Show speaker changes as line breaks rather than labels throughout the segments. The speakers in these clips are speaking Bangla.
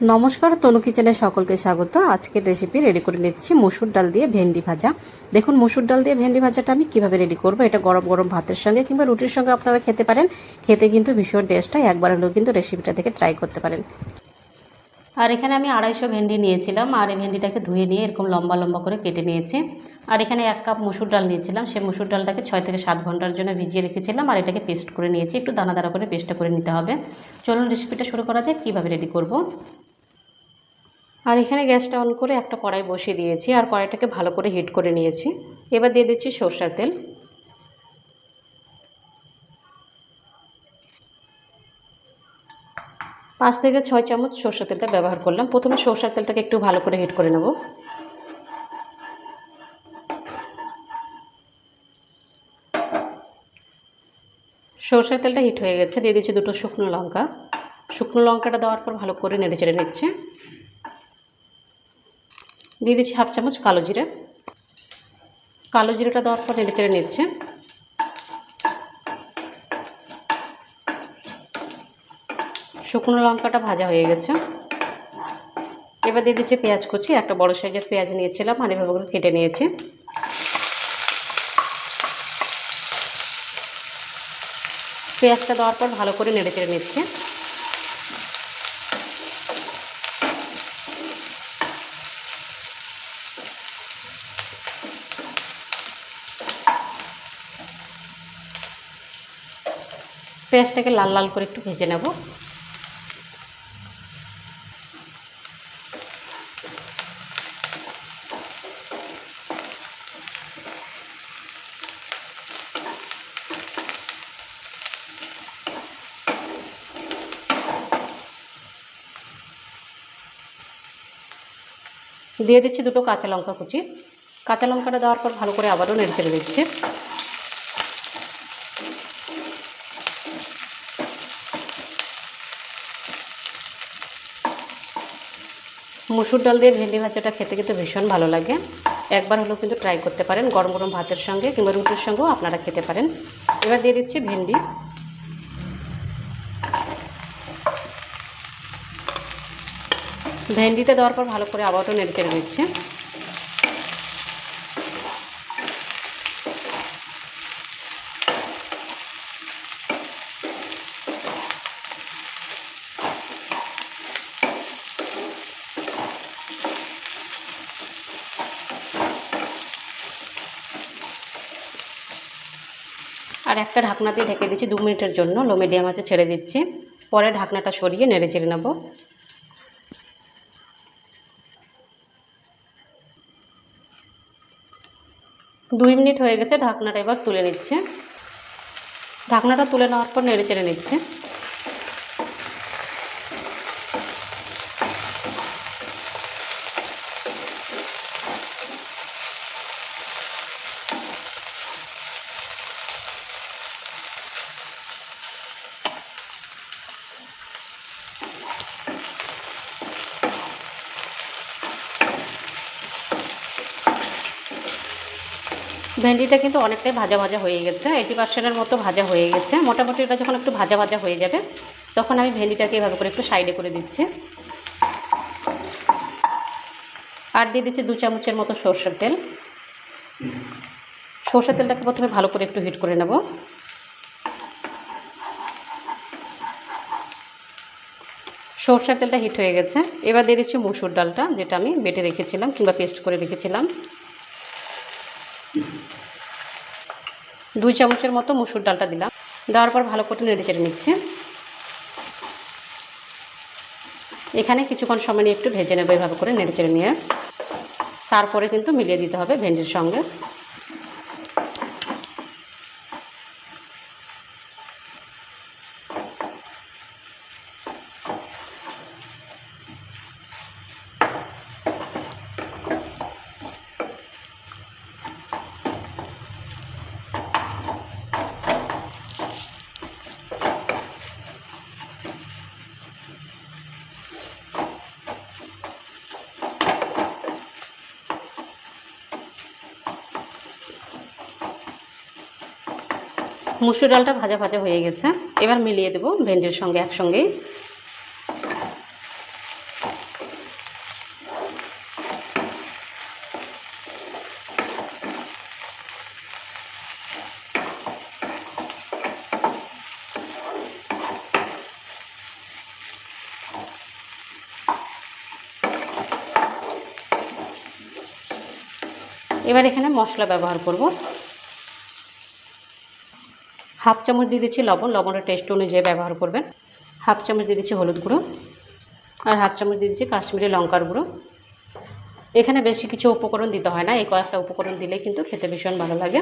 নমস্কার, তনু কিচেনে সকলকে স্বাগত। আজকের রেসিপি রেডি করে নিচ্ছি মসুর ডাল দিয়ে ভেন্ডি ভাজা। দেখুন, মসুর ডাল দিয়ে ভেন্ডি ভাজাটা আমি কীভাবে রেডি করব? এটা গরম গরম ভাতের সঙ্গে কিংবা রুটির সঙ্গে আপনারা খেতে পারেন। খেতে কিন্তু ভীষণ টেস্ট একবার হলেও কিন্তু রেসিপিটা থেকে ট্রাই করতে পারেন। আর এখানে আমি আড়াইশো ভেন্ডি নিয়েছিলাম আর এই ভেন্ডিটাকে ধুয়ে নিয়ে এরকম লম্বা লম্বা করে কেটে নিয়েছি। আর এখানে এক কাপ মসুর ডাল নিয়েছিলাম। সেই মসুর ডালটাকে ছয় থেকে সাত ঘণ্টার জন্য ভিজিয়ে রেখেছিলাম আর এটাকে পেস্ট করে নিয়েছি। একটু দানা দানা করে পেস্টটা করে নিতে হবে। চলুন রেসিপিটা শুরু করা যাক। কীভাবে রেডি করব? এখানে গ্যাসটা অন করে একটা কড়াই বসিয়ে দিয়েছি আর কড়াইটাকে ভালো করে হিট করে নিয়েছি। এবার দিয়ে দিচ্ছি সর্ষার তেল। পাঁচ থেকে ছয় চামচ সর্ষের তেলটা ব্যবহার করলাম। প্রথমে সর্ষের তেলটাকে একটু ভালো করে হিট করে নেব। সর্ষের তেলটা হিট হয়ে গেছে। দিয়ে দিচ্ছি দুটো শুকনো লঙ্কা। শুকনো লঙ্কাটা দেওয়ার পর ভালো করে নেড়ে চেড়ে নিচ্ছে। দিয়ে দিচ্ছি হাফ চামচ কালো জিরে। কালো জিরেটা দেওয়ার পর নেড়ে চেড়ে নিচ্ছে। শুকনো লঙ্কাটা ভাজা হয়ে গেছে। এবার দিয়ে দিচ্ছি পেঁয়াজ কুচি, একটা বড় সাইজের পেঁয়াজ নিয়েছিলাম, আর এভাবে কেটে নিয়েছি। পেঁয়াজটা দেওয়ার পর ভালো করে নেড়ে চেড়ে নিচ্ছে। পেঁয়াজটাকে লাল লাল করে একটু ভেজে নেব। দিয়ে দিচ্ছি দুটো কাঁচা লঙ্কা কুচি। কাঁচা লঙ্কাটা দেওয়ার পর ভালো করে আবারও নেড়ে চেড়ে দিচ্ছি। মুসুর ডাল দিয়ে ভেন্ডি ভাজাটা খেতে কিন্তু ভীষণ ভালো লাগে। একবার হলেও কিন্তু ট্রাই করতে পারেন, গরম গরম ভাতের সঙ্গে কিংবা রুটির সঙ্গেও আপনারা খেতে পারেন। এবার দিয়ে দিচ্ছি ভেন্ডি। ভেন্ডিটা দেওয়ার পর ভালো করে আবারও নেড়ে চেড়ে দিচ্ছি আর একটা ঢাকনা দিয়ে ঢেকে দিচ্ছি দু মিনিটের জন্য। লো মিডিয়াম আছে, ছেড়ে দিচ্ছি। পরে ঢাকনাটা সরিয়ে নেড়ে চেড়ে নেব। দুই মিনিট হয়ে গেছে, ঢাকনাটা এবার তুলে নিচ্ছে। ঢাকনাটা তুলে নেওয়ার পর নেড়ে চেড়ে নিচ্ছে। ভেন্ডিটা কিন্তু অনেকটাই ভাজা ভাজা হয়ে গেছে এইটি পার্সেন্টের মতো ভাজা হয়ে গেছে। মোটামুটি এটা যখন একটু ভাজা ভাজা হয়ে যাবে, তখন আমি ভেন্ডিটাকে এভাবে করে একটু সাইডে করে দিচ্ছি। আর দিয়ে দিচ্ছি দু চামচের মতো সর্ষের তেল। সর্ষের তেলটাকে প্রথমে ভালো করে একটু হিট করে নেব। সর্ষের তেলটা হিট হয়ে গেছে। এবার দিয়ে দিচ্ছি মুসুর ডালটা, যেটা আমি বেটে রেখেছিলাম কিংবা পেস্ট করে রেখেছিলাম। দুই চামচের মতো মুসুর ডালটা দিলাম। দেওয়ার পর ভালো করে নেড়ে চেড়ে নিচ্ছি। এখানে কিছুক্ষণ সময় নিয়ে একটু ভেজে নেব এভাবে করে নেড়ে চেড়ে নিয়ে। তারপরে কিন্তু মিলিয়ে দিতে হবে ভেন্ডির সঙ্গে। মুসুর ডালটা ভাজা ভাজা হয়ে গেছে। এবার মিলিয়ে দেবো ভেন্ডির সঙ্গে একসঙ্গেই এবার এখানে মশলা ব্যবহার করব। হাফ চামচ দিয়ে দিচ্ছি লবণ, লবণের টেস্ট অনুযায়ী ব্যবহার করবেন। হাফ চামচ দিয়ে দিচ্ছি হলুদ গুঁড়ো আর হাফ চামচ দিয়ে দিচ্ছি কাশ্মীরি লঙ্কার গুঁড়ো। এখানে বেশি কিছু উপকরণ দিতে হয় না, এই কয়েকটা উপকরণ দিলে কিন্তু খেতে ভীষণ ভালো লাগে।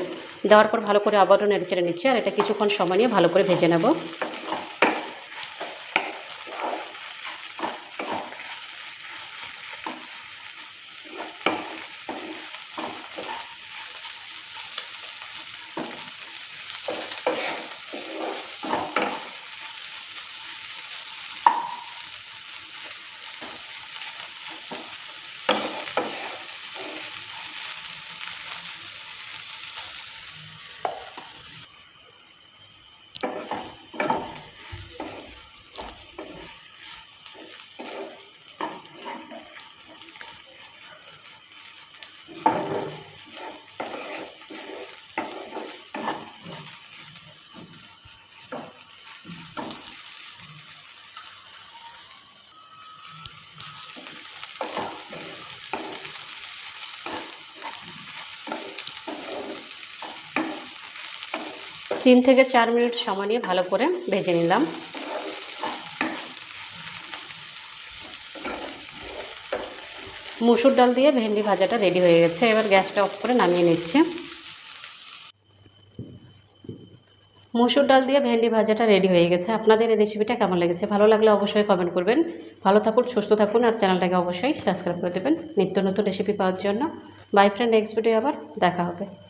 দেওয়ার পর ভালো করে আবারও নেড়ে চেড়ে নিচ্ছি আর এটা কিছুক্ষণ সময় নিয়ে ভালো করে ভেজে নেব। তিন থেকে চার মিনিট সময় নিয়ে ভালো করে ভেজে নিলাম। মুসুর ডাল দিয়ে ভেন্ডি ভাজাটা রেডি হয়ে গেছে। এবার গ্যাসটা অফ করে নামিয়ে নিচ্ছি। মুসুর ডাল দিয়ে ভেন্ডি ভাজাটা রেডি হয়ে গেছে। আপনাদের এই রেসিপিটা কেমন লেগেছে? ভালো লাগলে অবশ্যই কমেন্ট করবেন। ভালো থাকুন, সুস্থ থাকুন, আর চ্যানেলটাকে অবশ্যই সাবস্ক্রাইব করে দেবেন। নিত্য নতুন রেসিপি পাওয়ার জন্য। বাই ফ্রেন্ড নেক্সট ভিডিও আবার দেখা হবে।